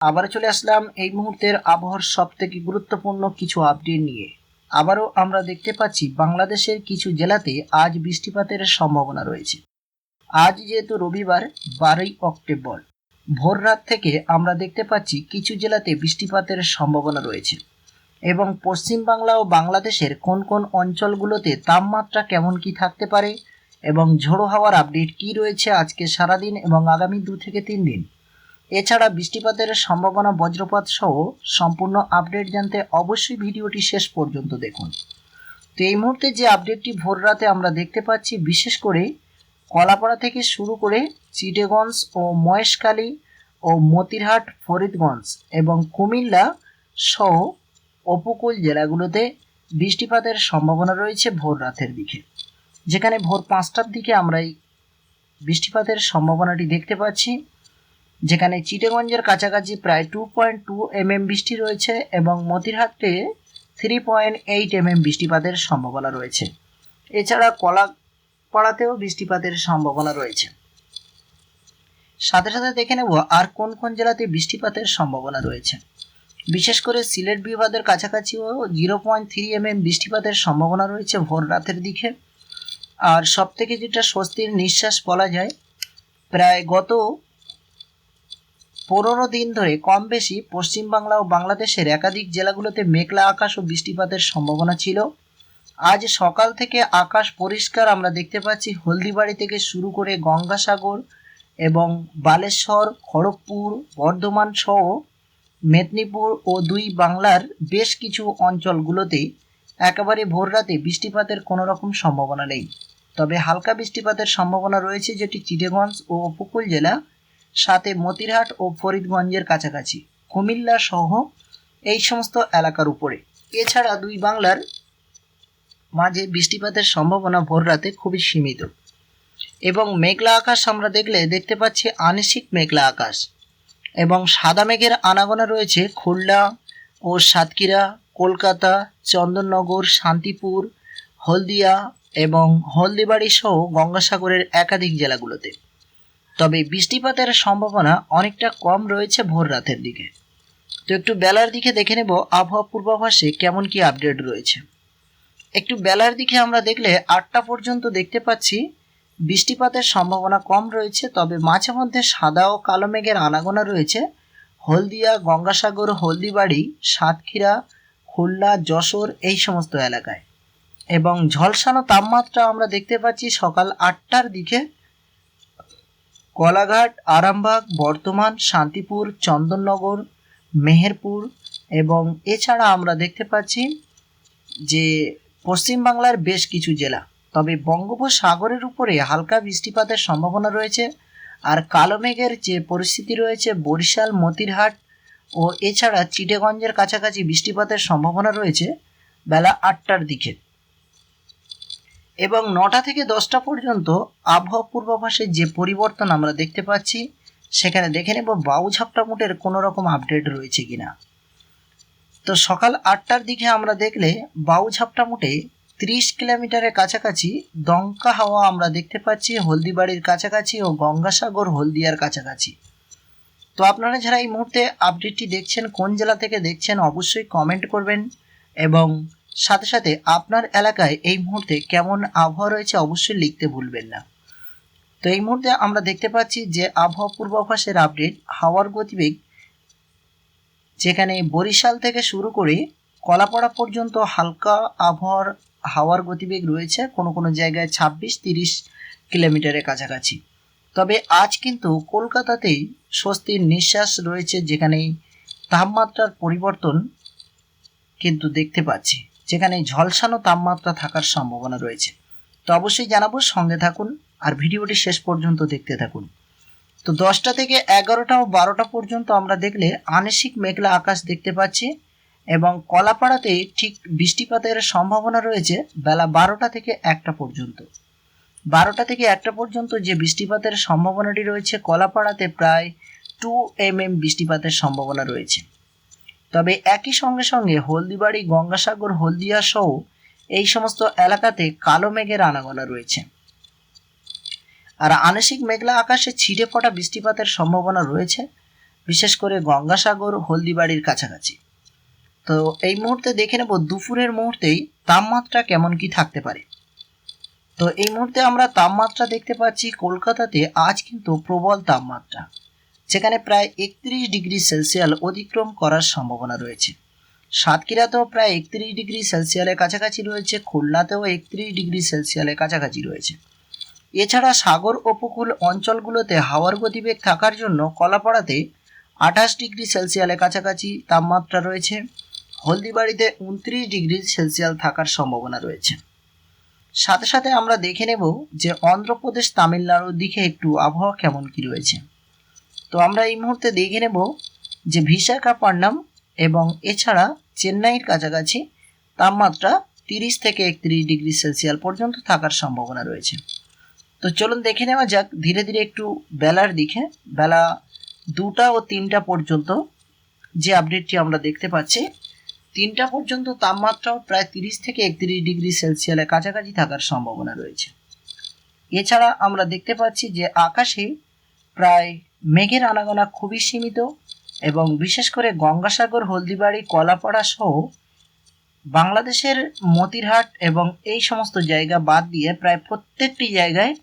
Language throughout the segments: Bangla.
আবার চলে আসলাম এই মুহূর্তের আবহাওয়ার সব থেকে গুরুত্বপূর্ণ কিছু আপডেট নিয়ে। আবারও আমরা দেখতে পাচ্ছি বাংলাদেশের কিছু জেলাতে আজ বৃষ্টিপাতের সম্ভাবনা রয়েছে। আজ যেহেতু রবিবার, বারোই অক্টোবর, ভোর রাত থেকে আমরা দেখতে পাচ্ছি কিছু জেলাতে বৃষ্টিপাতের সম্ভাবনা রয়েছে। এবং পশ্চিমবাংলা ও বাংলাদেশের কোন কোন অঞ্চলগুলোতে তাপমাত্রা কেমন কি থাকতে পারে এবং ঝোড়ো হাওয়ার আপডেট কি রয়েছে আজকে সারাদিন এবং আগামী দু থেকে তিন দিন? এছাড়া বৃষ্টিপাতের সম্ভাবনা বজ্রপাত সহ সম্পূর্ণ আপডেট জানতে অবশ্যই ভিডিওটি শেষ পর্যন্ত দেখুন। তো এই মুহূর্তে যে আপডেটটি ভোর রাতে আমরা দেখতে পাচ্ছি, বিশেষ করে কলাপাড়া থেকে শুরু করে চিটেগঞ্জ ও মহেশখালী ও মতিরহাট, ফরিদগঞ্জ এবং কুমিল্লা সহ উপকূল জেলাগুলোতে বৃষ্টিপাতের সম্ভাবনা রয়েছে ভোর রাতের দিকে। যেখানে ভোর পাঁচটার দিকে আমরা এই বৃষ্টিপাতের সম্ভাবনাটি দেখতে পাচ্ছি। যেখানে চিটেগঞ্জের কাছাকাছি প্রায় টু পয়েন্ট টু এমএম বৃষ্টি রয়েছে এবং মতিরহাটে থ্রি পয়েন্ট এইট এমএম বৃষ্টিপাতের সম্ভাবনা রয়েছে। এছাড়া কলাপাড়াতেও বৃষ্টিপাতের সম্ভাবনা রয়েছে। সাথে সাথে দেখে নেব আর কোন কোন জেলাতে বৃষ্টিপাতের সম্ভাবনা রয়েছে। বিশেষ করে সিলেট বিভাগের কাছাকাছিও জিরো পয়েন্ট থ্রি এমএম বৃষ্টিপাতের সম্ভাবনা রয়েছে ভোর রাতের দিকে। আর সব থেকে যেটা স্বস্তির নিঃশ্বাস বলা যায়, প্রায় গত পনেরো দিন ধরে কম বেশি পশ্চিমবাংলা ও বাংলাদেশের একাধিক জেলাগুলোতে মেঘলা আকাশ ও বৃষ্টিপাতের সম্ভাবনা ছিল। আজ সকাল থেকে আকাশ পরিষ্কার আমরা দেখতে পাচ্ছি। হলদিবাড়ি থেকে শুরু করে গঙ্গাসাগর এবং বালেশ্বর, খড়গপুর, বর্ধমান সহ মেদিনীপুর ও দুই বাংলার বেশ কিছু অঞ্চলগুলোতে একেবারে ভোর রাতে বৃষ্টিপাতের কোনো রকম সম্ভাবনা নেই। তবে হালকা বৃষ্টিপাতের সম্ভাবনা রয়েছে যেটি চিটেগঞ্জ ও উপকূল জেলা সাথে মতিরহাট ও ফরিদগঞ্জের কাছাকাছি। কুমিল্লা সহ এই সমস্ত এলাকার উপরে। এছাড়া দুই বাংলার মাঝে বৃষ্টিপাতের সম্ভাবনা ভোর রাতে খুবই সীমিত। এবং মেঘলা আকাশ আমরা দেখলে দেখতে পাচ্ছি আংশিক মেঘলা আকাশ। এবং সাদা মেঘের আনাগোনা রয়েছে খুলনা ও সাতক্ষীরা, কলকাতা, চন্দননগর, শান্তিপুর, হলদিয়া এবং হলদিবাড়ি সহ গঙ্গাসাগরের একাধিক জেলাগুলোতে। তবে বৃষ্টিপাতের সম্ভাবনা অনেকটা কম রয়েছে ভোর রাতের দিকে। তো একটু বেলার দিকে দেখে নেব আবহাওয়া পূর্বাভাসে কেমন কি আপডেট রয়েছে। একটু বেলার দিকে আমরা দেখলে আটটা পর্যন্ত দেখতে পাচ্ছি। বৃষ্টিপাতের সম্ভাবনা কম রয়েছে, তবে মাঝে মধ্যে সাদা ও কালো মেঘের আনাগোনা রয়েছে। হলদিয়া, গঙ্গাসাগর, হলদিবাড়ি, সাতক্ষীরা, খুলনা, যশোর এই সমস্ত এলাকায়। এবং ঝলসানো তাপমাত্রা আমরা দেখতে পাচ্ছি সকাল আটটার দিকে। কলাঘাট, আরামবাগ বর্তমান শান্তিপুর, চন্দননগর, মেহেরপুর এবং এছাড়া আমরা দেখতে পাচ্ছি যে পশ্চিমবাংলার বেশ কিছু জেলা। তবে বঙ্গোপসাগরের উপরে হালকা বৃষ্টিপাতের সম্ভাবনা রয়েছে আর কালো মেঘের যে পরিস্থিতি রয়েছে বরিশাল, মতিরহাট ও এছাড়া চিটেগঞ্জের কাছাকাছি বৃষ্টিপাতের সম্ভাবনা রয়েছে বেলা আটটার দিকে। এবং নটা থেকে দশটা পর্যন্ত আবহাওয়া পূর্বাভাসে যে পরিবর্তন আমরা দেখতে পাচ্ছি, সেখানে দেখে নেব বাউ ঝাপটা মুটের কোনো রকম আপডেট রয়েছে কিনা। তো সকাল আটটার দিকে আমরা দেখলে বাউ ঝাপটা মুটে ত্রিশ কিলোমিটারের কাছাকাছি দঙ্কা হাওয়া আমরা দেখতে পাচ্ছি, হলদিবাড়ির কাছাকাছি ও গঙ্গাসাগর, হলদিয়ার কাছাকাছি। তো আপনারা যারা এই মুহূর্তে আপডেটটি দেখছেন, কোন জেলা থেকে দেখছেন, অবশ্যই কমেন্ট করবেন এবং সাথে সাথে আপনার এলাকায় এই মুহূর্তে কেমন আবহাওয়া রয়েছে অবশ্যই লিখতে ভুলবেন না। তো এই মুহূর্তে আমরা দেখতে পাচ্ছি যে আবহাওয়া পূর্বাভাসের আপডেট হাওয়ার গতিবেগ, যেখানে বরিশাল থেকে শুরু করে কলাপাড়া পর্যন্ত হালকা আবহাওয়ার, হাওয়ার গতিবেগ রয়েছে কোনো কোনো জায়গায় ছাব্বিশ, তিরিশ কিলোমিটারের কাছাকাছি। তবে আজ কিন্তু কলকাতাতেই স্বস্তির নিঃশ্বাস রয়েছে যেখানে তাপমাত্রার পরিবর্তন কিন্তু দেখতে পাচ্ছি। যেখানে ঝলসানো তাপমাত্রা থাকার সম্ভাবনা রয়েছে। তো অবশ্যই জানাব, সঙ্গে থাকুন আর ভিডিওটি শেষ পর্যন্ত দেখতে থাকুন। তো দশটা থেকে এগারোটা ও বারোটা পর্যন্ত আমরা দেখলে আংশিক মেঘলা আকাশ দেখতে পাচ্ছি এবং কলাপাড়াতে ঠিক বৃষ্টিপাতের সম্ভাবনা রয়েছে বেলা বারোটা থেকে একটা পর্যন্ত। বারোটা থেকে একটা পর্যন্ত যে বৃষ্টিপাতের সম্ভাবনাটি রয়েছে কলাপাড়াতে প্রায় টু এম এম বৃষ্টিপাতের সম্ভাবনা রয়েছে। তবে একই সঙ্গে সঙ্গে হলদিবাড়ি, গঙ্গাসাগর, হলদিয়া সহ এই সমস্ত এলাকাতে কালো মেঘের আনাগোনা রয়েছে। আর আংশিক মেঘলা আকাশে ছিটে ফোটা বৃষ্টিপাতের সম্ভাবনা রয়েছে, বিশেষ করে গঙ্গাসাগর, হলদিবাড়ির কাছাকাছি। তো এই মুহূর্তে দেখে নেব দুপুরের মুহূর্তেই তাপমাত্রা কেমন কি থাকতে পারে। তো এই মুহূর্তে আমরা তাপমাত্রা দেখতে পাচ্ছি কলকাতাতে আজ কিন্তু প্রবল তাপমাত্রা। যেখানে প্রায় একত্রিশ ডিগ্রি সেলসিয়াল অতিক্রম করার সম্ভাবনা রয়েছে। সাতক্ষীরাতেও প্রায় একত্রিশ ডিগ্রি সেলসিয়ালের কাছাকাছি রয়েছে, খুলনাতেও একত্রিশ ডিগ্রি সেলসিয়ালের কাছাকাছি রয়েছে। এছাড়া সাগর উপকূল অঞ্চলগুলোতে হাওয়ার গতিবেগ থাকার জন্য কলাপাড়াতে আঠাশ ডিগ্রি সেলসিয়ালের কাছাকাছি তাপমাত্রা রয়েছে। হলদিবাড়িতে উনত্রিশ ডিগ্রি সেলসিয়াল থাকার সম্ভাবনা রয়েছে। সাথে সাথে আমরা দেখে নেব যে অন্ধ্রপ্রদেশ, তামিলনাড়ুর দিকে একটু আবহাওয়া কেমন কি রয়েছে। তো আমরা এই মুহূর্তে দেখে নেব যে বিশাখাপট্টনম এবং এছাড়া চেন্নাইয়ের কাছাকাছি তাপমাত্রা তিরিশ থেকে একত্রিশ ডিগ্রি সেলসিয়াল পর্যন্ত থাকার সম্ভাবনা রয়েছে। তো চলুন দেখে নেওয়া যাক, ধীরে ধীরে একটু বেলার দিকে। বেলা দুটা ও তিনটা পর্যন্ত যে আপডেটটি আমরা দেখতে পাচ্ছি, তিনটা পর্যন্ত তাপমাত্রাও প্রায় তিরিশ থেকে একত্রিশ ডিগ্রি সেলসিয়ালের কাছাকাছি থাকার সম্ভাবনা রয়েছে। এছাড়া আমরা দেখতে পাচ্ছি যে আকাশে প্রায় মেঘের আনাগোনা খুবই সীমিত এবং বিশেষ করে গঙ্গাসাগর, হলদিবাড়ি, কলাপাড়া সহ বাংলাদেশের মতিরহাট এবং এই সমস্ত জায়গা বাদ দিয়ে প্রায় প্রত্যেকটি জায়গায়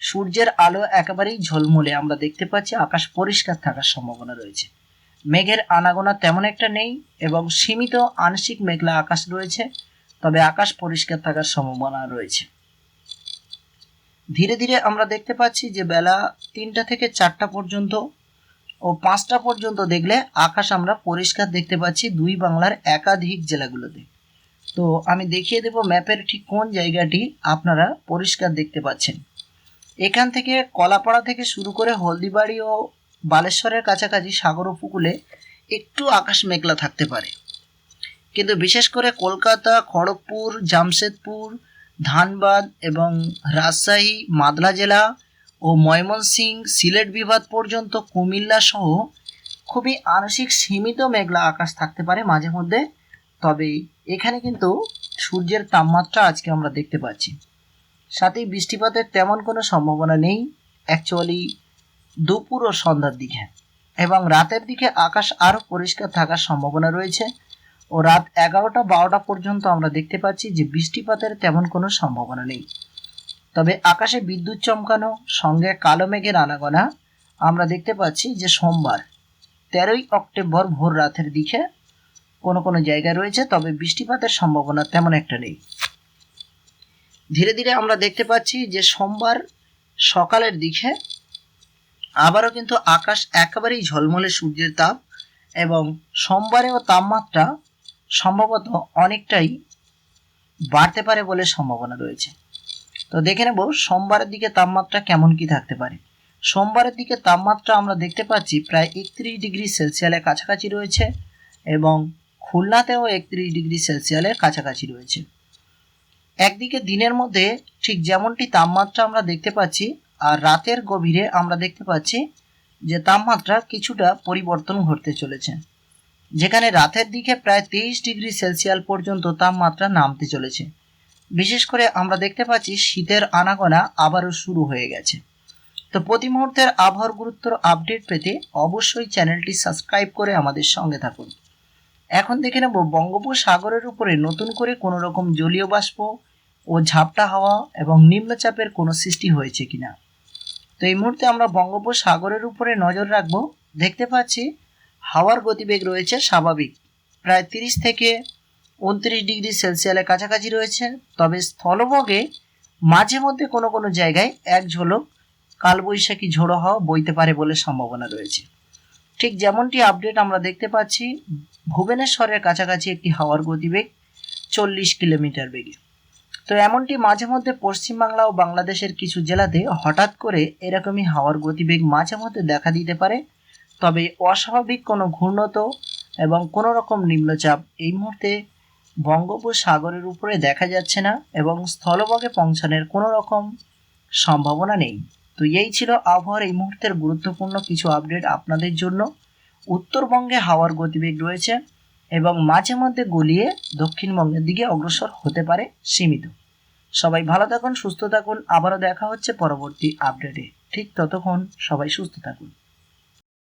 সূর্যের আলো একেবারেই ঝলমলে। আমরা দেখতে পাচ্ছি আকাশ পরিষ্কার থাকার সম্ভাবনা রয়েছে। মেঘের আনাগোনা তেমন একটা নেই এবং সীমিত আংশিক মেঘলা আকাশ রয়েছে, তবে আকাশ পরিষ্কার থাকার সম্ভাবনা রয়েছে। ধীরে ধীরে আমরা দেখতে পাচ্ছি যে বেলা তিনটা থেকে চারটা পর্যন্ত ও পাঁচটা পর্যন্ত দেখলে আকাশ আমরা পরিষ্কার দেখতে পাচ্ছি দুই বাংলার একাধিক জেলাগুলোতে। তো আমি দেখিয়ে দেব ম্যাপের ঠিক কোন জায়গাটি আপনারা পরিষ্কার দেখতে পাচ্ছেন। এখান থেকে কলাপাড়া থেকে শুরু করে হলদিবাড়ি ও বালেশ্বরের কাছাকাছি সাগর উপকূলে একটু আকাশ মেঘলা থাকতে পারে। কিন্তু বিশেষ করে কলকাতা, খড়গপুর, জামশেদপুর ধানবাদ এবং রাজশাহী, মাদলা জেলা ও ময়মনসিং সিলেট বিভাগ পর্যন্ত কুমিল্লা সহ খুবই আংশিক সীমিত মেঘলা আকাশ থাকতে পারে মাঝে মধ্যে। তবে এখানে কিন্তু সূর্যের তাপমাত্রা আজকে আমরা দেখতে পাচ্ছি। সাথে বৃষ্টিপাতের তেমন কোনো সম্ভাবনা নেই। অ্যাকচুয়ালি দুপুর ও সন্ধ্যার দিকে। এবং রাতের দিকে আকাশ আরও পরিষ্কার থাকার সম্ভাবনা রয়েছে। ও রাত এগারোটা বারোটা পর্যন্ত আমরা দেখতে পাচ্ছি যে বৃষ্টিপাতের তেমন কোনো সম্ভাবনা নেই। তবে আকাশে বিদ্যুৎ চমকানো, সঙ্গে কালো মেঘের আনাগোনা আমরা দেখতে পাচ্ছি যে সোমবার, তেরোই অক্টোবর ভোর রাতের দিকে কোনো কোনো জায়গায় রয়েছে, তবে বৃষ্টিপাতের সম্ভাবনা তেমন একটা নেই। ধীরে ধীরে আমরা দেখতে পাচ্ছি যে সোমবার সকালের দিকে আবারও কিন্তু আকাশ একেবারেই ঝলমলে সূর্যের তাপ এবং সোমবারেও তাপমাত্রা সম্ভবত অনেকটাই বাড়তে পারে বলে সম্ভাবনা রয়েছে। তো দেখে নেব সোমবারের দিকে তাপমাত্রা কেমন কি থাকতে পারে। সোমবারের দিকে তাপমাত্রা আমরা দেখতে পাচ্ছি প্রায় একত্রিশ ডিগ্রি সেলসিয়ালের কাছাকাছি রয়েছে এবং খুলনাতেও একত্রিশ ডিগ্রি সেলসিয়ালের কাছাকাছি রয়েছে। একদিকে দিনের মধ্যে ঠিক যেমনটি তাপমাত্রা আমরা দেখতে পাচ্ছি আর রাতের গভীরে আমরা দেখতে পাচ্ছি যে তাপমাত্রা কিছুটা পরিবর্তন ঘটতে চলেছে। যেখানে রাতের দিকে প্রায় তেইশ ডিগ্রি সেলসিয়াল পর্যন্ত তাপমাত্রা নামতে চলেছে। বিশেষ করে আমরা দেখতে পাচ্ছি শীতের আনাগোনা আবারও শুরু হয়ে গেছে। তো প্রতি মুহূর্তের আবহাওয়ার গুরুত্বর আপডেট পেতে অবশ্যই চ্যানেলটি সাবস্ক্রাইব করে আমাদের সঙ্গে থাকুন। এখন দেখে নেব বঙ্গোপসাগরের উপরে নতুন করে কোনো রকম জলীয় বাষ্প ও ঝাপটা হাওয়া এবং নিম্নচাপের কোনো সৃষ্টি হয়েছে কিনা। তো এই মুহূর্তে আমরা বঙ্গোপসাগরের উপরে নজর রাখব। দেখতে পাচ্ছি হাওয়ার গতিবেগ রয়েছে স্বাভাবিক। প্রায় তিরিশ থেকে উনত্রিশ ডিগ্রি সেলসিয়ালের কাছাকাছি রয়েছে, তবে স্থলভগে মাঝে মধ্যে কোনো কোনো জায়গায় এক ঝলক কালবৈশাখী ঝোড়ো হাওয়া বইতে পারে বলে সম্ভাবনা রয়েছে। ঠিক যেমনটি আপডেট আমরা দেখতে পাচ্ছি, ভুবনেশ্বরের কাছাকাছি একটি হাওয়ার গতিবেগ চল্লিশ কিলোমিটার বেগে। তো এমনটি মাঝে মধ্যে পশ্চিমবাংলা ও বাংলাদেশের কিছু জেলাতে হঠাৎ করে এরকমই হাওয়ার গতিবেগ মাঝে মধ্যে দেখা দিতে পারে। তবে অস্বাভাবিক কোনো ঘূর্ণত এবং কোনো রকম নিম্নচাপ এই মুহূর্তে বঙ্গোপসাগরের উপরে দেখা যাচ্ছে না এবং স্থলভাগে পৌঁছানোর কোনো রকম সম্ভাবনা নেই। তো এই ছিল আবহাওয়ার এই মুহূর্তের গুরুত্বপূর্ণ কিছু আপডেট আপনাদের জন্য। উত্তরবঙ্গে হাওয়ার গতিবেগ রয়েছে এবং মাঝে মধ্যে গলিয়ে দক্ষিণবঙ্গের দিকে অগ্রসর হতে পারে সীমিত। সবাই ভালো থাকুন, সুস্থ থাকুন। আবারও দেখা হচ্ছে পরবর্তী আপডেটে। ঠিক ততক্ষণ সবাই সুস্থ থাকুন।